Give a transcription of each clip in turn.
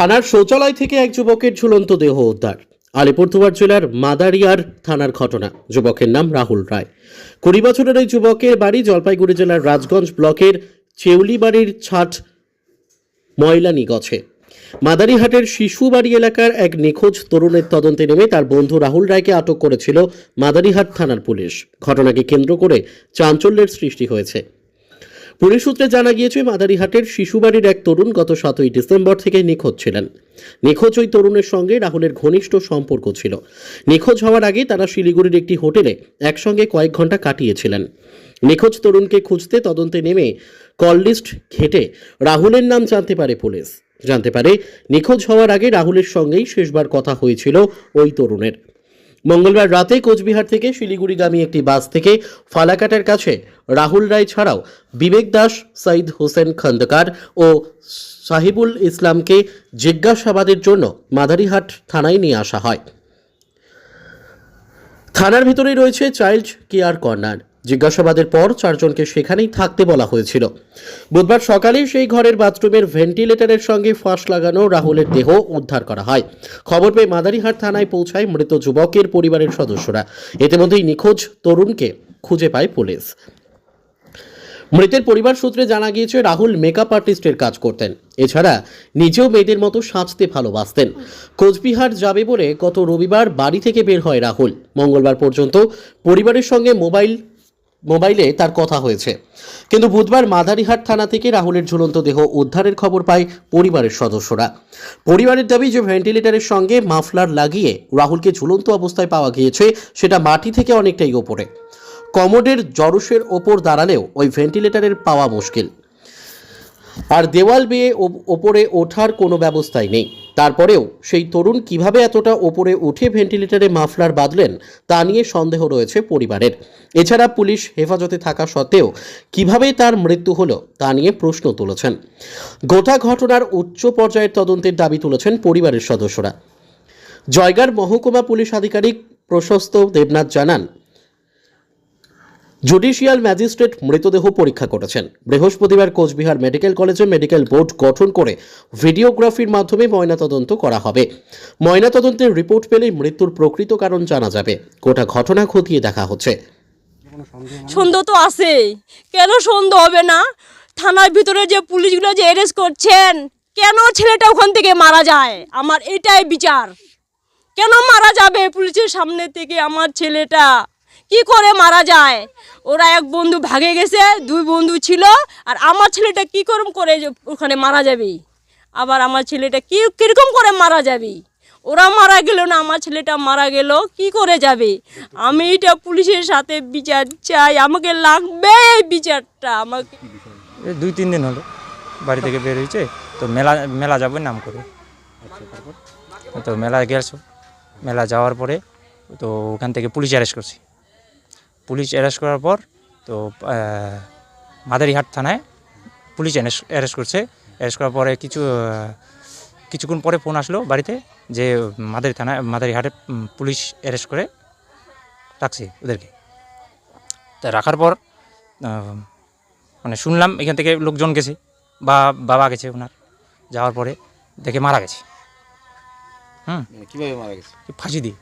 থানার শৌচালয় থেকে এক যুবকের ঝুলন্ত দেহ উদ্ধার। আলিপুরদুয়ার জেলার মাদারিয়ার থানার ঘটনা। যুবকের নাম রাহুল রায়। কুড়ি বছরের এই যুবকের বাড়ি জলপাইগুড়ি জেলার রাজগঞ্জ ব্লকের চেউলিবাড়ির ছাট ময়লানি গছে। মাদারিহাটের শিশুবাড়ি এলাকার এক নিখোঁজ তরুণের তদন্তে নেমে তার বন্ধু রাহুল রায়কে আটক করেছিল মাদারিহাট থানার পুলিশ। ঘটনাকে কেন্দ্র করে চাঞ্চল্যের সৃষ্টি হয়েছে। পুলিশ সূত্রে জানা গিয়েছে, মাদারিহাটের শিশুবাড়ির এক তরুণ গত সাতই ডিসেম্বর থেকে নিখোঁজ ছিলেন। নিখোঁজ ওই তরুণের সঙ্গে রাহুলের ঘনিষ্ঠ সম্পর্ক ছিল। নিখোঁজ হওয়ার আগে তারা শিলিগুড়ির একটি হোটেলে একসঙ্গে কয়েক ঘণ্টা কাটিয়েছিলেন। নিখোঁজ তরুণকে খুঁজতে তদন্তে নেমে কল লিস্ট ঘেটে রাহুলের নাম জানতে পারে পুলিশ। জানতে পারে, নিখোঁজ হওয়ার আগে রাহুলের সঙ্গেই শেষবার কথা হয়েছিল ওই তরুণের। মঙ্গলবার রাতে কোচবিহার থেকে শিলিগুড়িগামী একটি বাস থেকে ফালাকাটার কাছে রাহুল রায় ছাড়াও বিবেক দাস, সাইদ হোসেন খন্দকার ও সাহিবুল ইসলামকে জিজ্ঞাসাবাদের জন্য মাদারিহাট থানায় নিয়ে আসা হয়। থানার ভিতরে রয়েছে চাইল্ড কেয়ার কর্নার। জিজ্ঞাসাবাদের পর চারজনকে সেখানেই থাকতে বলা হয়েছিল। বুধবার সকালেই সেই ঘরের বাথরুমের ভেন্টিলেটরের সঙ্গে ফাঁস লাগানো রাহুলের দেহ উদ্ধার করা হয়। খবর পেয়ে মাদারিহাট থানায় পৌঁছায় মৃত যুবকের পরিবারের সদস্যরা। ইতিমধ্যেই নিখোঁজ তরুণকে খুঁজে পায় পুলিশ। মৃতের পরিবার সূত্রে জানা গিয়েছে, রাহুল মেকআপ আর্টিস্টের কাজ করতেন। এছাড়া নিজেও মেয়েদের মতো সাজতে ভালোবাসতেন। কোচবিহার যাবে বলে গত রবিবার বাড়ি থেকে বের হয় রাহুল। মঙ্গলবার পর্যন্ত পরিবারের সঙ্গে মোবাইল মোবাইলে তার কথা হয়েছে। কিন্তু বুধবার মাদারিহাট থানা থেকে রাহুলের ঝুলন্ত দেহ উদ্ধারের খবর পায় পরিবারের সদস্যরা। পরিবারের দাবি যে ভেন্টিলেটরের সঙ্গে মাফলার লাগিয়ে রাহুলকে ঝুলন্ত অবস্থায় পাওয়া গিয়েছে, সেটা মাটি থেকে অনেকটাই ওপরে। কমোডের জরুসের ওপর দাঁড়ালেও ওই ভেন্টিলেটরের পাওয়া মুশকিল। আর দেওয়াল বেয়ে ওপরে ওঠার কোনো ব্যবস্থাই নেই। তারপরেও সেই তরুণ কীভাবে এতটা ওপরে উঠে ভেন্টিলেটরে মাফলার বাঁধলেন, তা নিয়ে সন্দেহ রয়েছে পরিবারের। এছাড়া পুলিশ হেফাজতে থাকা সত্ত্বেও কীভাবে তার মৃত্যু হলো, তা নিয়ে প্রশ্ন তুলেছেন। গোটা ঘটনার উচ্চ পর্যায়ের তদন্তের দাবি তুলেছেন পরিবারের সদস্যরা। জয়গার মহকুমা পুলিশ আধিকারিক প্রশস্ত দেবনাথ জানান জুডিশিয়াল ম্যাজিস্ট্রেট মৃতদেহ পরীক্ষা করেছেন। বৃহস্পতিবার কোচবিহার মেডিকেল কলেজে মেডিকেল বোর্ড গঠন করে ভিডিওগ্রাফির মাধ্যমে ময়নাতদন্ত করা হবে। ময়নাতদন্তের রিপোর্ট পেলেই মৃত্যুর প্রকৃত কারণ জানা যাবে। গোটা ঘটনা খতিয়ে দেখা হচ্ছে। সন্দেহ তো আছেই। কেন সন্দেহ হবে না? থানার ভিতরে যে পুলিশগুলো যে অ্যারেস্ট করছেন, কেন ছেলেটা ওখান থেকে মারা যায়? আমার এটাই বিচার। কেন মারা যাবে পুলিশের সামনে থেকে আমার ছেলেটা? কি করে মারা যায়? ওরা এক বন্ধু ভাগে গেছে, দুই বন্ধু ছিল, আর আমার ছেলেটা কি করম করে ওখানে মারা যাবে? আবার আমার ছেলেটা কি, কীরকম করে মারা যাবে? ওরা মারা গেল না, আমার ছেলেটা মারা গেল, কি করে যাবে? আমি এটা পুলিশের সাথে বিচার চাই, আমাকে লাগবে এই বিচারটা, আমাকে দুই, তিন দিন হলো, বাড়ি থেকে বের হয়েছে, তো মেলা মেলা যাব নাম করে। তো মেলা গেছো, মেলা যাওয়ার পরে, তো ওখান থেকে পুলিশ অ্যারেস্ট করছে। পুলিশ অ্যারেস্ট করার পর তো মাদারিহাট থানায় পুলিশ অ্যারেস্ট করছে। অ্যারেস্ট করার পরে কিছু কিছুক্ষণ পরে ফোন আসলো বাড়িতে যে মাদারি থানায় মাদারিহাটে পুলিশ অ্যারেস্ট করে রাখছে ওদেরকে। তা রাখার পর মানে শুনলাম এখান থেকে লোকজন গেছে বা বাবা গেছে ওনার। যাওয়ার পরে দেখে মারা গেছে। হুম? কীভাবে মারা গেছে? ফাঁসি দিয়ে।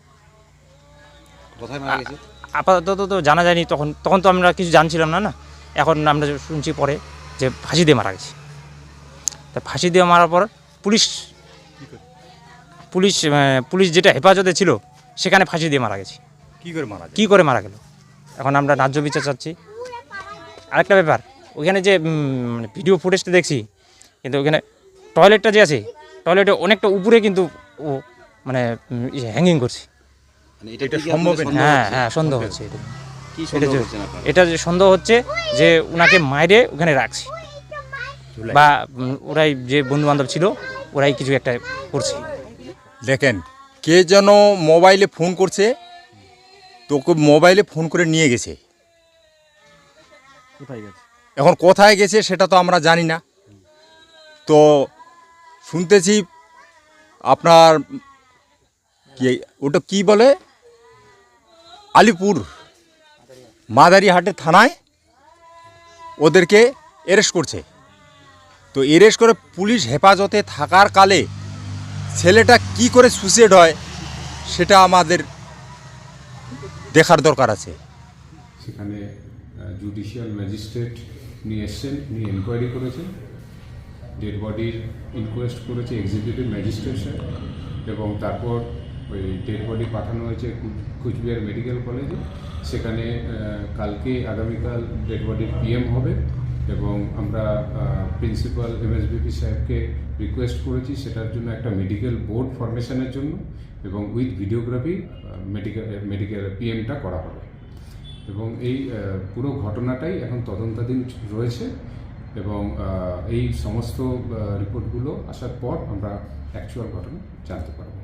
কোথায় মারা গেছে? আপাতত তো জানা যায়নি তখন তখন তো আমরা কিছু জানছিলাম না না? এখন আমরা শুনছি পরে যে ফাঁসি দিয়ে মারা গেছে। তা ফাঁসি দিয়ে মারার পর পুলিশ পুলিশ পুলিশ যেটা হেফাজতে ছিল সেখানে ফাঁসি দিয়ে মারা গেছে। কী করে মারা কী করে মারা গেল? এখন আমরা ন্যায্য বিচার চাচ্ছি। আরেকটা ব্যাপার ওইখানে যে মানে ভিডিও ফুটেজটা দেখছি কিন্তু ওখানে টয়লেটটা যে আছে টয়লেটে অনেকটা উপরে কিন্তু ও মানে হ্যাঙ্গিং করছে। মানে এটা সম্ভব হ্যাঁ হ্যাঁ সন্দেহ হচ্ছে এটা এটা যে- এটা যে সন্দেহ হচ্ছে যে ওনাকে মাইরে ওখানে রাখছে। বা ওরাই যে বন্ধু বান্ধব ছিল ওরাই কিছু একটা করছে। দেখেন কে যেন মোবাইলে ফোন করছে তোকে মোবাইলে ফোন করে নিয়ে গেছে। কোথায় গেছে? এখন কোথায় গেছে সেটা তো আমরা জানি না। তো শুনতেছি আপনার কি ওটা কি বলে? আলিপুর মাদারিহাটের থানায় ওদেরকে অ্যারেস্ট করছে। তো অ্যারেস্ট করে পুলিশ হেফাজতে থাকার কালে ছেলেটা কি করে সুইসাইড হয় সেটা আমাদের দেখার দরকার আছে। সেখানে জুডিশিয়াল ম্যাজিস্ট্রেট নিয়ে এসছেন উনি এনকোয়ারি করেছেন। ডেড বডির ইনকোয়েস্ট করেছে এক্সিকিউটিভ ম্যাজিস্ট্রেট এবং তারপর ওই ডেড বডি পাঠানো হয়েছে কুচবিহার মেডিকেল কলেজে সেখানে কালকে আগামীকাল ডেড বডির পিএম হবে এবং আমরা প্রিন্সিপাল এমএসবিপি সাহেবকে রিকোয়েস্ট করেছি সেটার জন্য একটা মেডিকেল বোর্ড ফরমেশনের জন্য এবং উইথ ভিডিওগ্রাফি মেডিকেল মেডিকেল পিএমটা করা হবে। এবং এই পুরো ঘটনাটাই এখন তদন্তাধীন রয়েছে এবং এই সমস্ত রিপোর্টগুলো আসার পর আমরা অ্যাকচুয়াল ঘটনা জানতে পারব।